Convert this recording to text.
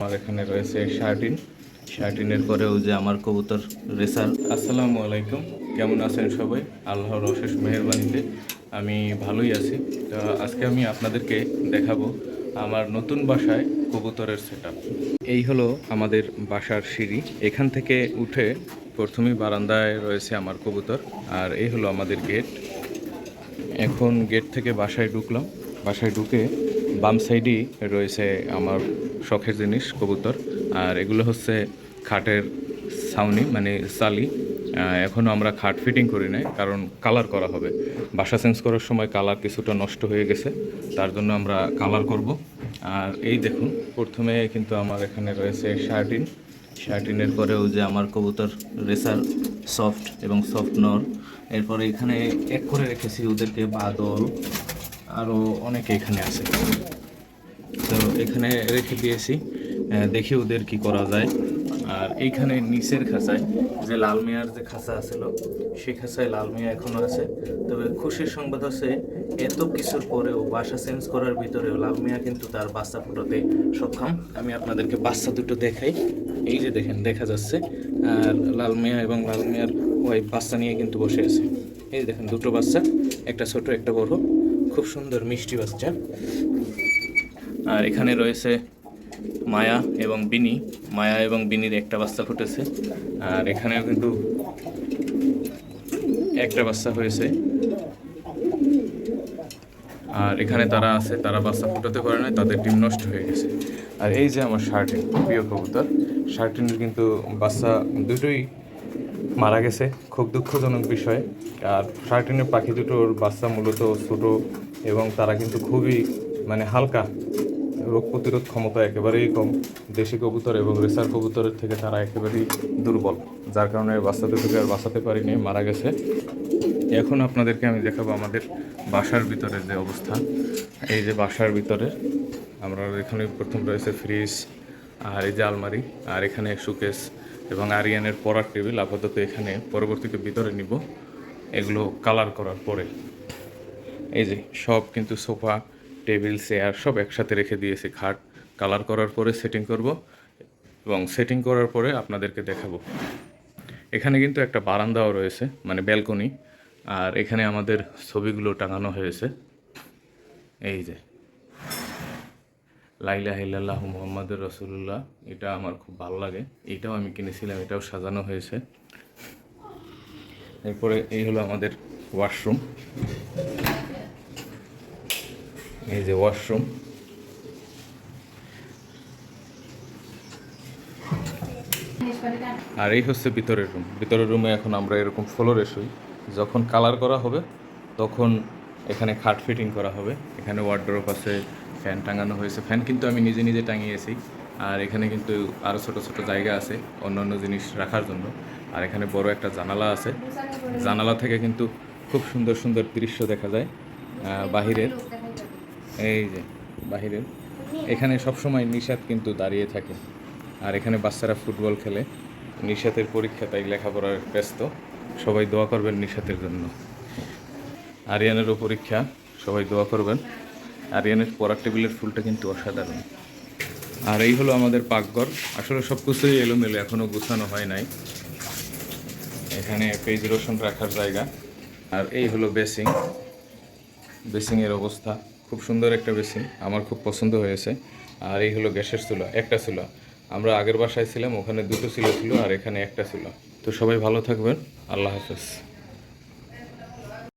আমার এখানে রয়েছে শার্টিন। শার্টিনের পরেও যে আমার কবুতর রেসার। আসসালামু আলাইকুম। কেমন আছেন সবাই? আল্লাহর অশেষ মেহরবানিতে আমি ভালোই আছি। তো আজকে আমি আপনাদেরকে দেখাবো আমার নতুন বাসায় কবুতরের সেট এই হলো আমাদের বাসার সিঁড়ি। এখান থেকে উঠে প্রথমেই বারান্দায় রয়েছে আমার কবুতর, আর এই হলো আমাদের গেট এখন গেট থেকে বাসায় ঢুকলাম। বাসায় ঢুকে বাম সাইডেই রয়েছে আমার শখের জিনিস, কবুতর। আর এগুলো হচ্ছে খাটের ছাউনি মানে সালি এখনও আমরা খাট ফিটিং করি নাই, কারণ কালার করা হবে। বাসা চেঞ্জ করার সময় কালার কিছুটা নষ্ট হয়ে গেছে, তার জন্য আমরা কালার করব। আর এই দেখুন, প্রথমে কিন্তু আমার এখানে রয়েছে শার্টিন। শার্টিনের পরেও যে আমার কবুতর রেসার সফট এবং সফট নর। এরপরে এখানে এক করে রেখেছি ওদেরকে বাদল আরও অনেকে এখানে আছে। তো এখানে রেখে দিয়েছি। দেখি ওদের কি করা যায়। আর এইখানে নিচের খাঁচায় যে লাল মিয়ার যে খাঁচা আছিল, সেই খাঁচায় লাল মিয়া এখনও আছে। তবে খুশির সংবাদ আছে এত কিছুর পরেও বাসা চেঞ্জ করার ভিতরেও লাল মিয়া কিন্তু তার বাচ্চা ফুটোতে সক্ষম। আমি আপনাদেরকে বাচ্চা দুটো দেখাই। এই যে দেখেন, দেখা যাচ্ছে। আর লাল মিয়া এবং লাল মিয়ার ওয়াইফ বাচ্চা নিয়ে কিন্তু বসে আছে। এই দেখেন, দুটো বাচ্চা, একটা ছোট, একটা বড়। খুব সুন্দর মিষ্টি বাচ্চা। আর এখানে রয়েছে মায়া এবং বিনি। মায়া এবং বিনির একটা বাচ্চা ফুটেছে। আর এখানেও কিন্তু একটা বাচ্চা হয়েছে। আর এখানে তারা আছে, তারা বাচ্চা ফুটাতে পারে না তাদের ডিম নষ্ট হয়ে গেছে। আর এই যে আমার শার্টিন, প্রিয় কবুতর, শার্টিনের কিন্তু বাচ্চা দুটোই মারা গেছে। খুব দুঃখজনক বিষয়। আর শার্টিনের পাখি দুটোর বাচ্চা মূলত ছোট এবং তারা কিন্তু খুবই মানে হালকা রোগ প্রতিরোধ ক্ষমতা একেবারেই কম। দেশি কবুতর এবং রেসার কবুতরের থেকে তারা একেবারেই দুর্বল, যার কারণে বাচ্চা দুটোকে আর বাঁচাতে পারিনি, মারা গেছে। এখন আপনাদেরকে আমি দেখাবো আমাদের বাসার ভিতরের যে অবস্থা। এই যে বাসার ভিতরের আমরা এখানে প্রথম রয়েছে ফ্রিজ আর এই যে আলমারি আর এখানে সুকেস এবং আরিয়ানের পড়ার টেবিল আপাতত এখানে পরবর্তীতে ভিতরে নিব। এগুলো কালার করার পরে। এই যে, সব কিন্তু সোফা, টেবিল, চেয়ার সব একসাথে রেখে দিয়েছি। খাট কালার করার পরে সেটিং করব এবং সেটিং করার পরে আপনাদেরকে দেখাবো। এখানে কিন্তু একটা বারান্দাও রয়েছে মানে ব্যালকনি আর এখানে আমাদের ছবিগুলো টাঙানো হয়েছে। এই যে লাইলা হিল্লাহ মোহাম্মদ রসুল্লাহ এটা আমার খুব ভালো লাগে। এটাও আমি কিনেছিলাম, এটাও সাজানো হয়েছে। এরপরে এই হলো আমাদের ওয়াশরুম। এই যে ওয়াশরুম। আর এই হচ্ছে ভিতরের রুম। ভিতরের রুমে এখন আমরা এরকম ফ্লোরে শুই। যখন কালার করা হবে, তখন এখানে খাট ফিটিং করা হবে। এখানে ওয়ার্ড্রোপ আছে ফ্যান টাঙানো হয়েছে। ফ্যান কিন্তু আমি নিজে নিজে টাঙিয়েছি। আর এখানে কিন্তু আরও ছোট ছোট জায়গা আছে অন্যান্য জিনিস রাখার জন্য। আর এখানে বড় একটা জানালা আছে। জানালা থেকে কিন্তু খুব সুন্দর সুন্দর দৃশ্য দেখা যায় বাহিরের। এই যে, বাহিরের। এখানে সবসময় নিষাদ কিন্তু দাঁড়িয়ে থাকে। আর এখানে বাচ্চারা ফুটবল খেলে। নিষাদের পরীক্ষা তাই লেখাপড়ার ব্যস্ত। সবাই দোয়া করবেন নিষাদের জন্য। আরিয়ানেরও পরীক্ষা, সবাই দোয়া করবেন। আরিয়ানের পড়ার টেবিলের ফুলটা কিন্তু অসাধারণ। আর এই হলো আমাদের পাকঘর। আসলে সব কিছুই এলোমেলো এখনও গুছানো হয় নাই। এখানে পেজ রসুন রাখার জায়গা। আর এই হলো বেসিং। বেসিংয়ের অবস্থা। খুব সুন্দর একটা বেসিং। আমার খুব পছন্দ হয়েছে। আর এই হলো গ্যাসের চুলা, একটা চুলা। আমরা আগের বাসায় ছিলাম, ওখানে দুটো চুলা ছিল আর এখানে একটা ছিল তো সবাই ভালো থাকবেন। আল্লাহ হাফেজ।